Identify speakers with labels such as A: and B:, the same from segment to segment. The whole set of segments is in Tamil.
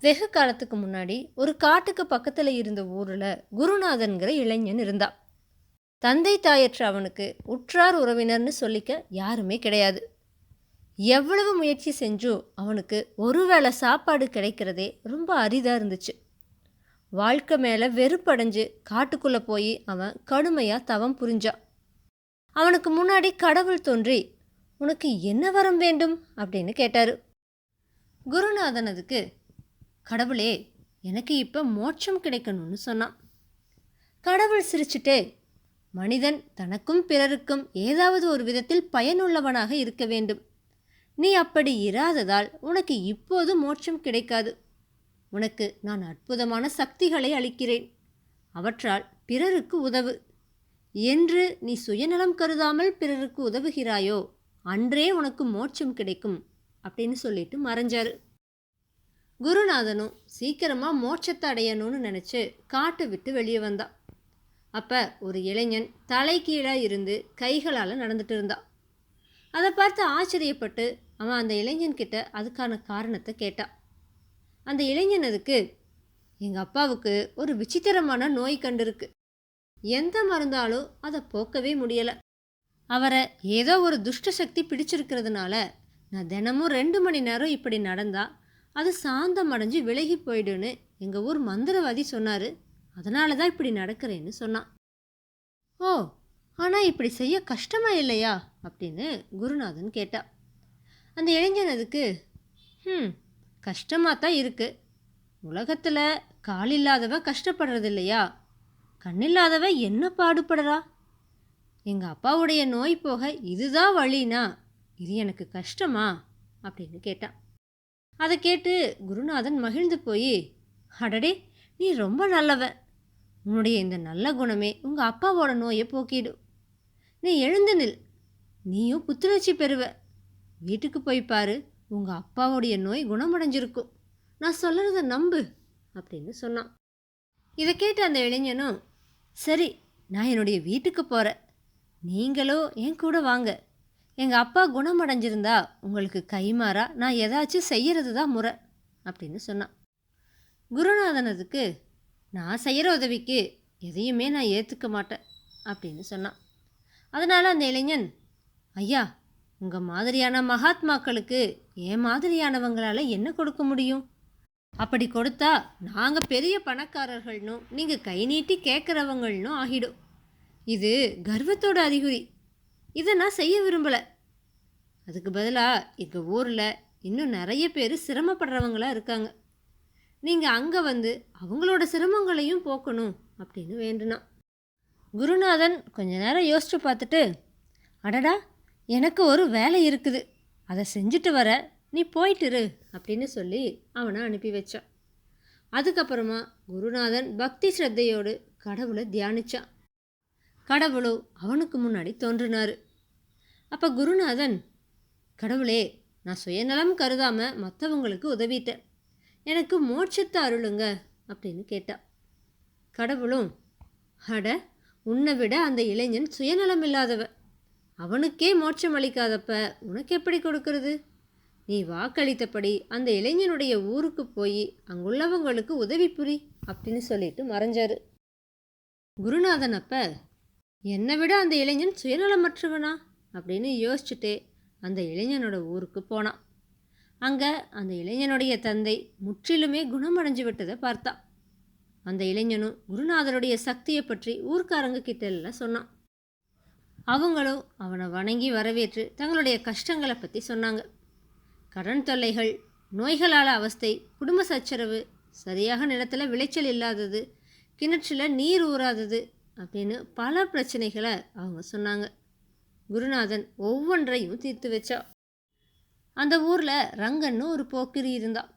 A: வெகு காலத்துக்கு முன்னாடி ஒரு காட்டுக்கு பக்கத்தில் இருந்த ஊரில் குருநாதன்கிற இளைஞன் இருந்தான் தந்தை தாயற்ற அவனுக்கு உற்றார் உறவினர்னு சொல்லிக்க யாருமே கிடையாது. எவ்வளவு முயற்சி செஞ்சும் அவனுக்கு ஒருவேளை சாப்பாடு கிடைக்கிறதே ரொம்ப அரிதாக இருந்துச்சு. வாழ்க்கை மேலே வெறுப்படைஞ்சு காட்டுக்குள்ளே போய் அவன் கடுமையாக தவம் புரிஞ்சான் அவனுக்கு முன்னாடி கடவுள் தோன்றி உனக்கு என்ன வரம் வேண்டும்? அப்படின்னு கேட்டார். குருநாதன் அதுக்கு கடவுளே எனக்கு இப்போ மோட்சம் கிடைக்கணும்னு சொன்னான். கடவுள் சிரிச்சுட்டே மனிதன் தனக்கும் பிறருக்கும் ஏதாவது ஒரு விதத்தில் பயனுள்ளவனாக இருக்க வேண்டும். நீ அப்படி இராததால் உனக்கு இப்போது மோட்சம் கிடைக்காது. உனக்கு நான் அற்புதமான சக்திகளை அளிக்கிறேன். அவற்றால் பிறருக்கு உதவு. என்று நீ சுயநலம் கருதாமல் பிறருக்கு உதவுகிறாயோ அன்றே உனக்கு மோட்சம் கிடைக்கும் அப்படின்னு சொல்லிட்டு மறைஞ்சாரு. குருநாதனும் சீக்கிரமாக மோட்சத்தை அடையணும்னு நினச்சி காட்டை விட்டு வெளியே வந்தான் அப்போ ஒரு இளைஞன் தலை கீழாக இருந்து கைகளால் நடந்துட்டு இருந்தான் அதை பார்த்து ஆச்சரியப்பட்டு அவன் அந்த இளைஞன்கிட்ட அதுக்கான காரணத்தை கேட்டான் அந்த இளைஞன் அதுக்கு எங்கள் அப்பாவுக்கு ஒரு விசித்திரமான நோய் கண்டிருக்கு. எந்த மருந்தாலும் அதை போக்கவே முடியலை. அவரை ஏதோ ஒரு துஷ்ட சக்தி பிடிச்சிருக்கிறதுனால நான் தினமும் ரெண்டு மணி நேரம் இப்படி நடந்தா அது சாந்தம் அடைஞ்சு விலகி போயிடுன்னு எங்கள் ஊர் மந்திரவாதி சொன்னார். அதனால தான் இப்படி நடக்கிறேன்னு சொன்னான். ஓ ஆனால் இப்படி செய்ய கஷ்டமா இல்லையா? அப்படின்னு குருநாதன் கேட்டா. அந்த இளைஞன் அதுக்கு ம் கஷ்டமாக தான் இருக்குது உலகத்தில் கால் இல்லாதவ கஷ்டப்படுறது இல்லையா கண்ணில்லாதவன் என்ன பாடுபடுறா? எங்கள் அப்பாவுடைய நோய் போக இதுதான் வழினா இது எனக்கு கஷ்டமா? அப்படின்னு கேட்டான் அதை கேட்டு குருநாதன் மகிழ்ந்து போய் அடடே நீ ரொம்ப நல்லவன் உன்னுடைய இந்த நல்ல குணமே உங்கள் அப்பாவோட நோயை போக்கிடும். நீ எழுந்து நில். நீயும் புத்துணர்ச்சி பெறுவ. வீட்டுக்கு போய் பாரு உங்கள் அப்பாவுடைய நோய் குணமடைஞ்சிருக்கும். நான் சொல்கிறத நம்பு அப்படின்னு சொன்னான். இதை கேட்ட அந்த இளைஞனும் சரி நான் என்னுடைய வீட்டுக்கு போகிறேன் நீங்களோ என் கூட வாங்க. எங்கள் அப்பா குணமடைஞ்சிருந்தா உங்களுக்கு கைமாறா? நான் ஏதாச்சும் செய்கிறது தான் முறை அப்படின்னு சொன்னான். குருநாதனதுக்கு நான் செய்கிற உதவிக்கு எதையுமே நான் ஏற்றுக்க மாட்டேன் அப்படின்னு சொன்னான். அதனால் அந்த இளைஞன் ஐயா உங்கள் மாதிரியான மகாத்மாக்களுக்கு என் மாதிரியானவங்களால் என்ன கொடுக்க முடியும்? அப்படி கொடுத்தா நாங்கள் பெரிய பணக்காரர்கள்னும் நீங்கள் கை நீட்டி கேட்குறவங்கள்னும் ஆகிடும். இது கர்வத்தோட அறிகுறி. இதை நான் செய்ய விரும்பலை. அதுக்கு பதிலாக எங்கள் ஊரில் இன்னும் நிறைய பேர் சிரமப்படுறவங்களா இருக்காங்க. நீங்கள் அங்கே வந்து அவங்களோட சிரமங்களையும் போக்கணும் அப்படின்னு வேண்டுனான். குருநாதன் கொஞ்ச நேரம் யோசிச்சு பார்த்துட்டு அடடா எனக்கு ஒரு வேலை இருக்குது. அதை செஞ்சுட்டு வர நீ போயிட்டுரு அப்படின்னு சொல்லி அவனை அனுப்பி வச்சான். அதுக்கப்புறமா குருநாதன் பக்தி ஸ்ரத்தையோடு கடவுளை தியானிச்சான். கடவுளோ அவனுக்கு முன்னாடி தோன்றினார். அப்போ குருநாதன் கடவுளே நான் சுயநலம் கருதாமல் மற்றவங்களுக்கு உதவிட்டேன். எனக்கு மோட்சத்தை அருளுங்க அப்படின்னு கேட்டா. கடவுளும் அட உன்னை விட அந்த இளைஞன் சுயநலம் இல்லாதவ அவனுக்கே மோட்சம் அளிக்காதப்ப உனக்கு எப்படி கொடுக்கறது? நீ வாக்களித்தபடி அந்த இளைஞனுடைய ஊருக்கு போய் அங்குள்ளவங்களுக்கு உதவி புரி அப்படின்னு சொல்லிட்டு மறைஞ்சாரு. குருநாதன் அப்போ என்னை விட அந்த இளைஞன் சுயநலமற்றவனா? அப்படின்னு யோசிச்சுட்டே அந்த இளைஞனோட ஊருக்கு போனான் அங்கே அந்த இளைஞனுடைய தந்தை முற்றிலுமே குணமடைஞ்சு விட்டதை பார்த்தான் அந்த இளைஞனும் குருநாதருடைய சக்தியை பற்றி ஊர்க்காரங்க கிட்ட எல்லாம் சொன்னான். அவங்களும் அவனை வணங்கி வரவேற்று தங்களுடைய கஷ்டங்களை பற்றி சொன்னாங்க. கடன் தொல்லைகள் நோய்களால் அவஸ்தை குடும்ப சச்சரவு சரியாக நிலத்தில் விளைச்சல் இல்லாதது கிணற்றில் நீர் ஊறாதது அப்படின்னு பல பிரச்சனைகளை அவங்க சொன்னாங்க. குருநாதன் ஒவ்வொன்றையும் தீர்த்து வச்சா. அந்த ஊரில் ரங்கன்னு ஒரு போக்கிரி இருந்தான்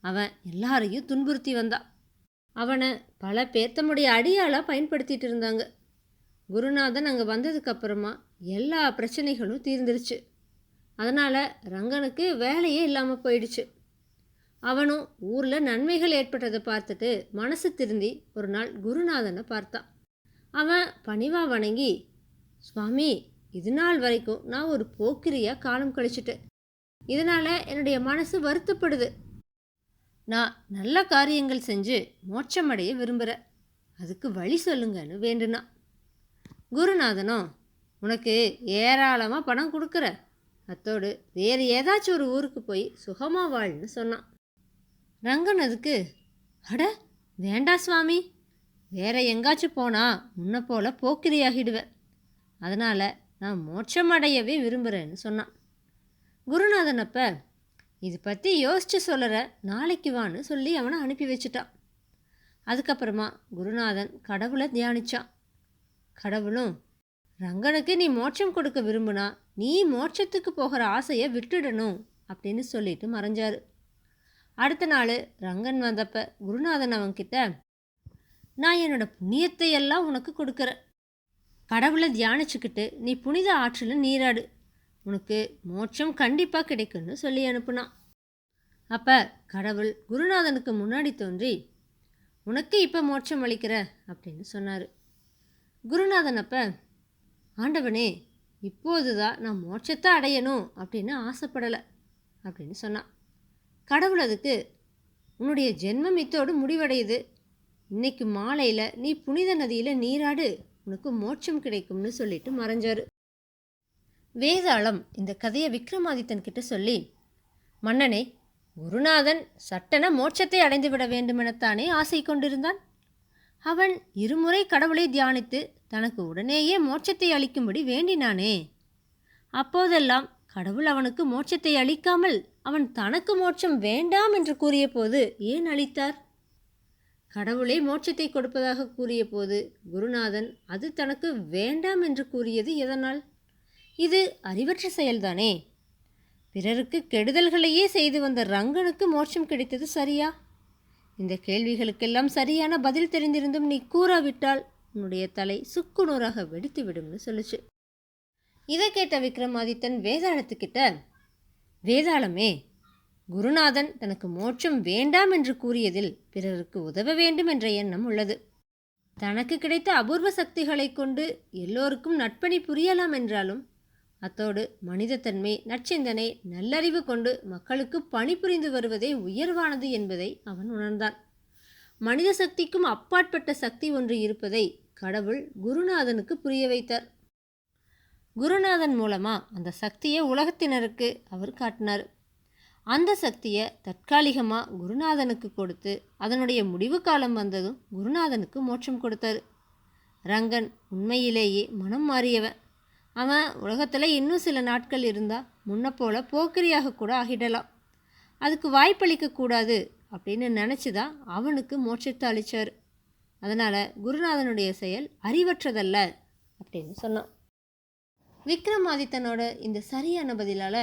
A: அவன் எல்லாரையும் துன்புறுத்தி வந்தான் அவனை பல பேர் தம்முடைய அடியாளாக பயன்படுத்திட்டு இருந்தாங்க. குருநாதன் அங்கே வந்ததுக்கப்புறமா எல்லா பிரச்சனைகளும் தீர்ந்துருச்சு. அதனால் ரங்கனுக்கு வேலையே இல்லாமல் போயிடுச்சு. அவனும் ஊரில் நன்மைகள் ஏற்பட்டதை பார்த்துட்டு மனசு திருந்தி ஒரு நாள் குருநாதனை பார்த்தான். அவன் பணிவா வணங்கி சுவாமி இது நாள் வரைக்கும் நான் ஒரு போக்கிரியாக காலம் கழிச்சிட்டேன் இதனால் என்னுடைய மனசு வருத்தப்படுது. நான் நல்ல காரியங்கள் செஞ்சு மோட்சமடைய விரும்புகிறேன் அதுக்கு வழி சொல்லுங்கன்னு வேண்டுனா குருநாதனும் உனக்கு ஏராளமாக பணம் கொடுக்குற. அத்தோடு வேறு ஏதாச்சும் ஒரு ஊருக்கு போய் சுகமாக வாழ்னு சொன்னான். ரங்கன் அதுக்கு அட வேண்டா சுவாமி. வேற எங்காச்சும் போனால் முன்ன போல போக்கிரியாகிடுவேன். அதனால் நான் மோட்சம் அடையவே விரும்புகிறேன்னு சொன்னான். குருநாதன் அப்போ இது பற்றி யோசிச்சு சொல்லுற நாளைக்கு வான்னு சொல்லி அவனை அனுப்பி வச்சுட்டான். அதுக்கப்புறமா குருநாதன் கடவுளை தியானிச்சான். கடவுளும் ரங்கனுக்கு நீ மோட்சம் கொடுக்க விரும்புனா நீ மோட்சத்துக்கு போகிற ஆசையை விட்டுடணும் அப்படின்னு சொல்லிட்டு மறைஞ்சாரு. அடுத்த நாள் ரங்கன் வந்தப்ப குருநாதன் அவன்கிட்ட நான் என்னோட புண்ணியத்தை எல்லாம் உனக்கு கொடுக்குறேன். கடவுளை தியானிச்சுக்கிட்டு நீ புனித ஆற்றில் நீராடு. உனக்கு மோட்சம் கண்டிப்பாக கிடைக்கும்னு சொல்லி அனுப்புனான் அப்போ கடவுள் குருநாதனுக்கு முன்னாடி தோன்றி உனக்கு இப்போ மோட்சம் அளிக்கிற அப்படின்னு சொன்னார். குருநாதன் அப்போ ஆண்டவனே இப்போது தான் நான் மோட்சத்தை அடையணும் அப்படின்னு ஆசைப்படலை அப்படின்னு சொன்னான். கடவுள் அதுக்கு உன்னுடைய ஜென்மம் இத்தோடு முடிவடையுது. இன்னைக்கு மாலையில் நீ புனித நதியில் நீராடு உனக்கு மோட்சம் கிடைக்கும்னு சொல்லிட்டு மறைஞ்சாரு. வேதாளம் இந்த கதையை விக்ரமாதித்தன் கிட்ட சொல்லி மன்னனே குருநாதன் சட்டென மோட்சத்தை அடைந்துவிட வேண்டுமெனத்தானே ஆசை கொண்டிருந்தான். அவன் இருமுறை கடவுளை தியானித்து தனக்கு உடனேயே மோட்சத்தை அளிக்கும்படி வேண்டினானே. அப்போதெல்லாம் கடவுள் அவனுக்கு மோட்சத்தை அளிக்காமல் அவன் தனக்கு மோட்சம் வேண்டாம் என்று கூறிய போது ஏன் அளித்தார்? கடவுளே மோட்சத்தை கொடுப்பதாக கூறிய போது குருநாதன் அது தனக்கு வேண்டாம் என்று கூறியது எதனால்? இது அறிவற்ற செயல்தானே? பிறருக்கு கெடுதல்களையே செய்து வந்த ரங்கனுக்கு மோட்சம் கிடைத்தது சரியா? இந்த கேள்விகளுக்கெல்லாம் சரியான பதில் தெரிந்திருந்தும் நீ கூறாவிட்டால் உன்னுடைய தலை சுக்குநூறாக வெடித்து விடும்னு சொல்லுச்சு. இதை கேட்ட விக்ரமாதித்தன் வேதாளத்துக்கிட்ட வேதாளமே குருநாதன் தனக்கு மோட்சம் வேண்டாம் என்று கூறியதில் பிறருக்கு உதவ வேண்டும் என்ற எண்ணம் உள்ளது. தனக்கு கிடைத்த அபூர்வ சக்திகளை கொண்டு எல்லோருக்கும் நட்பணி புரியலாம் என்றாலும் அத்தோடு மனிதத்தன்மை நற்சிந்தனை நல்லறிவு கொண்டு மக்களுக்கு பணிபுரிந்து வருவதே உயர்வானது என்பதை அவன் உணர்ந்தான். மனித சக்திக்கும் அப்பாற்பட்ட சக்தி ஒன்று இருப்பதை கடவுள் குருநாதனுக்கு புரிய வைத்தார். குருநாதன் மூலமாக அந்த சக்தியை உலகத்தினருக்கு அவர் காட்டினார். அந்த சக்தியை தற்காலிகமாக குருநாதனுக்கு கொடுத்து அதனுடைய முடிவு காலம் வந்ததும் குருநாதனுக்கு மோட்சம் கொடுத்தாரு. ரங்கன் உண்மையிலேயே மனம் மாறியவன். அவன் உலகத்தில் இன்னும் சில நாட்கள் இருந்தால் முன்ன போல போக்கிரியாக கூட ஆகிடலாம். அதுக்கு வாய்ப்பளிக்கக்கூடாது அப்படின்னு நினச்சி தான் அவனுக்கு மோட்சத்தை அளித்தார் அதனால் குருநாதனுடைய செயல் அறிவற்றதல்ல அப்படின்னு சொன்னான். விக்ரமாதித்தனோட இந்த சரியான பதிலால்